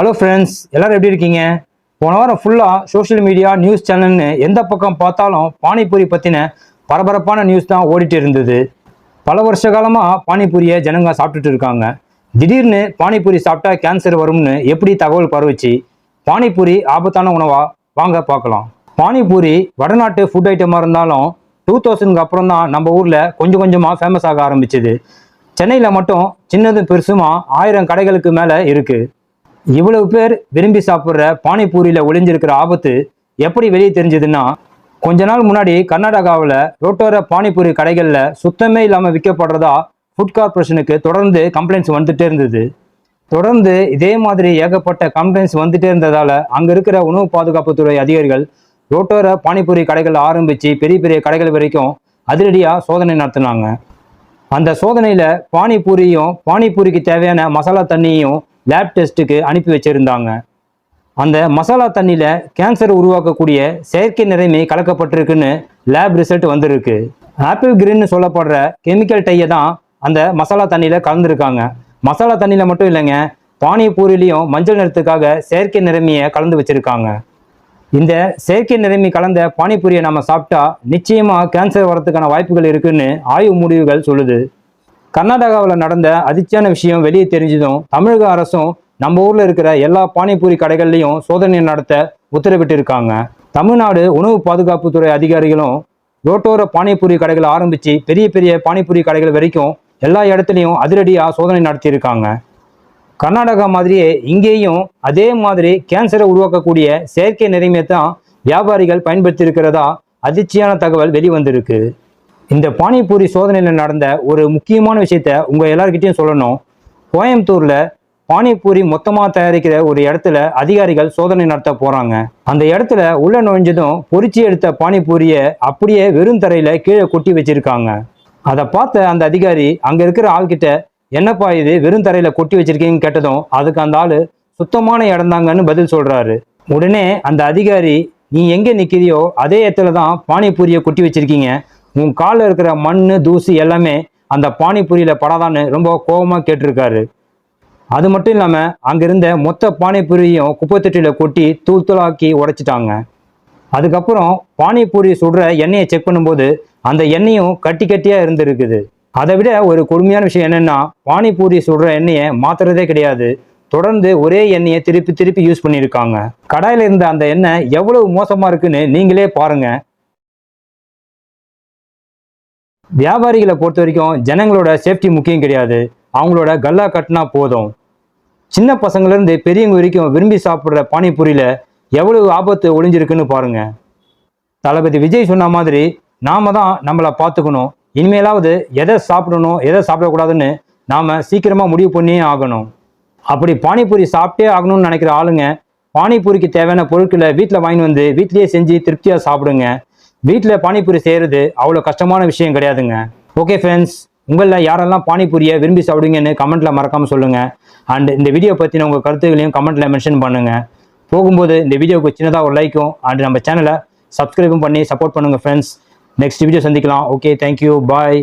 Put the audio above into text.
Hello friends எல்லாரும் எப்படி இருக்கீங்க? போன வாரம் ஃபுல்லாக சோஷியல் மீடியா நியூஸ் சேனல்னு எந்த பக்கம் பார்த்தாலும் பானிபூரி பற்றின பரபரப்பான நியூஸ் தான் ஓடிட்டு இருந்தது. பல வருஷ காலமாக பானிபூரியை ஜனங்க சாப்பிட்டுட்டு இருக்காங்க. திடீர்னு பானிபூரி சாப்பிட்டா கேன்சர் வரும்னு எப்படி தகவல் பரவுச்சு? பானிபூரி ஆபத்தான உணவா? வாங்க பார்க்கலாம். பானிபூரி வடநாட்டு ஃபுட் ஐட்டமாக இருந்தாலும் டூ தௌசண்ட்க்கு அப்புறம் தான் நம்ம ஊரில் கொஞ்சம் கொஞ்சமாக ஃபேமஸ் ஆக ஆரம்பிச்சுது. சென்னையில் மட்டும் சின்னதும் பெருசுமா ஆயிரம் கடைகளுக்கு மேலே இருக்குது இவ்வளவு பேர் விரும்பி சாப்பிட்ற பானிபூரியில் ஒளிஞ்சிருக்கிற ஆபத்து எப்படி வெளியே தெரிஞ்சதுன்னா கொஞ்ச நாள் முன்னாடி கர்நாடகாவில் ரோட்டோர பானிபூரி கடைகளில் சுத்தமே இல்லாமல் விற்கப்படுறதா ஃபுட் கார்ப்பரேஷனுக்கு தொடர்ந்து கம்ப்ளைண்ட்ஸ் வந்துட்டே இருந்தது. தொடர்ந்து இதே மாதிரி ஏகப்பட்ட கம்ப்ளைண்ட்ஸ் வந்துட்டே இருந்ததால் அங்கே இருக்கிற உணவு பாதுகாப்புத்துறை அதிகாரிகள் ரோட்டோர பானிபூரி கடைகள் ஆரம்பித்து பெரிய பெரிய கடைகள் வரைக்கும் அதிரடியாக சோதனை நடத்தினாங்க. அந்த சோதனையில் பானிபூரியும் பானிபூரிக்கு தேவையான மசாலா தண்ணியும் லேப் டெஸ்ட்டுக்கு அனுப்பி வச்சிருந்தாங்க. அந்த மசாலா தண்ணியில் கேன்சர் உருவாக்கக்கூடிய செயற்கை நிறைமை கலக்கப்பட்டிருக்குன்னு லேப் ரிசல்ட் வந்திருக்கு. ஆப்பிள் கிரீன்னு சொல்லப்படுற கெமிக்கல் டையை தான் அந்த மசாலா தண்ணியில் கலந்துருக்காங்க. மசாலா தண்ணியில் மட்டும் இல்லைங்க பானிபூரிலையும் மஞ்சள் நிறத்துக்காக செயற்கை நிறைமையை கலந்து வச்சுருக்காங்க. இந்த செயற்கை நிறமி கலந்த பானிபூரியை நம்ம சாப்பிட்டா நிச்சயமாக கேன்சர் வரத்துக்கான வாய்ப்புகள் இருக்குன்னு ஆய்வு முடிவுகள் சொல்லுது. கர்நாடகாவில் நடந்த அதிர்ச்சியான விஷயம் வெளியே தெரிஞ்சதும் தமிழக அரசும் நம்ம ஊர்ல இருக்கிற எல்லா பானிபூரி கடைகள்லையும் சோதனை நடத்த உத்தரவிட்டு இருக்காங்க தமிழ்நாடு உணவு பாதுகாப்புத்துறை அதிகாரிகளும் ரோட்டோர பானிபூரி கடைகள் ஆரம்பித்து பெரிய பெரிய பானிபூரி கடைகள் வரைக்கும் எல்லா இடத்துலையும் அதிரடியாக சோதனை நடத்தியிருக்காங்க. கர்நாடகா மாதிரியே இங்கேயும் அதே மாதிரி கேன்சரை உருவாக்கக்கூடிய செயற்கை நிறைமையை தான் வியாபாரிகள் பயன்படுத்தி இருக்கிறதா அதிர்ச்சியான தகவல் வெளிவந்திருக்கு. இந்த பானிபூரி சோதனையில் நடந்த ஒரு முக்கியமான விஷயத்த உங்கள் எல்லார்கிட்டயும் சொல்லணும். கோயம்புத்தூரில் பானிபூரி மொத்தமாக தயாரிக்கிற ஒரு இடத்துல அதிகாரிகள் சோதனை நடத்த போகிறாங்க அந்த இடத்துல உள்ள நுழைஞ்சதும் பொறிச்சு எடுத்த பானிபூரியை அப்படியே வெறும் தரையில் கீழே கொட்டி வச்சிருக்காங்க. அதை பார்த்த அந்த அதிகாரி அங்கே இருக்கிற ஆள்கிட்ட என்னப்பா இது வெறும் தரையில் கொட்டி வச்சிருக்கீங்கன்னு கேட்டதும் அதுக்கு அந்த ஆள் சுத்தமான இடம்தாங்கன்னு பதில் சொல்கிறாரு உடனே அந்த அதிகாரி நீ எங்கே நிற்கிறியோ அதே இடத்துல தான் பானிபூரியை கொட்டி வச்சிருக்கீங்க. உன் காலில் இருக்கிற மண் தூசி எல்லாமே அந்த பானிபூரியில் படாதான்னு ரொம்ப கோபமாக கேட்டிருக்காரு. அது மட்டும் இல்லாமல் அங்கிருந்த மொத்த பானிபூரியும் குப்பைத்தொட்டியில் கொட்டி தூள் தூளாக்கி உடைச்சிட்டாங்க. அதுக்கப்புறம் பானிபூரி சுடுற எண்ணெயை செக் பண்ணும்போது அந்த எண்ணெயும் கட்டி கட்டியாக இருந்திருக்குது. அதை விட ஒரு கொடுமையான விஷயம் என்னென்னா பானிபூரி சுடுற எண்ணெயை மாத்துறதே கிடையாது. தொடர்ந்து ஒரே எண்ணெயை திருப்பி திருப்பி யூஸ் பண்ணியிருக்காங்க. கடையில் இருந்த அந்த எண்ணெய் எவ்வளவு மோசமாக இருக்குன்னு நீங்களே பாருங்கள் வியாபாரிகளை பொறுத்த வரைக்கும் ஜனங்களோட சேஃப்டி முக்கியம் கிடையாது. அவங்களோட கல்லா கட்டினா போதும். சின்ன பசங்கள்லேருந்து பெரியவங்க வரைக்கும் விரும்பி சாப்பிட்ற பானிபூரியில் எவ்வளவு ஆபத்து ஒளிஞ்சிருக்குன்னு பாருங்க. தளபதி விஜய் சொன்ன மாதிரி நாம தான் நம்மளை பார்த்துக்கணும். இனிமேலாவது எதை சாப்பிடணும் எதை சாப்பிடக்கூடாதுன்னு நாம சீக்கிரமாக முடிவு பண்ணியே ஆகணும். அப்படி பானிபூரி சாப்பிட்டே ஆகணும்னு நினைக்கிற ஆளுங்க பானிபூரிக்கு தேவையான பொருட்களை வீட்டில் வாங்கி வந்து வீட்டிலேயே செஞ்சு திருப்தியாக சாப்பிடுங்க. வீட்டில் பானிபூரி செய்கிறது அவ்வளோ கஷ்டமான விஷயம் கிடையாதுங்க. ஓகே ஃப்ரெண்ட்ஸ் உங்களில் யாரெல்லாம் பானிபூரியை விரும்பி சாப்பிடுங்கன்னு கமெண்ட்டில் மறக்காமல் சொல்லுங்கள் அண்ட் இந்த வீடியோ பற்றின உங்கள் கருத்துகளையும் கமெண்ட்டில் மென்ஷன் பண்ணுங்கள் போகும்போது இந்த வீடியோவுக்கு சின்னதாக ஒரு லைக்கும் அண்ட் நம்ம சேனலை சப்ஸ்கிரைபும் பண்ணி சப்போர்ட் பண்ணுங்கள் ஃப்ரெண்ட்ஸ் நெக்ஸ்ட் வீடியோ சந்திக்கலாம். Okay thank you bye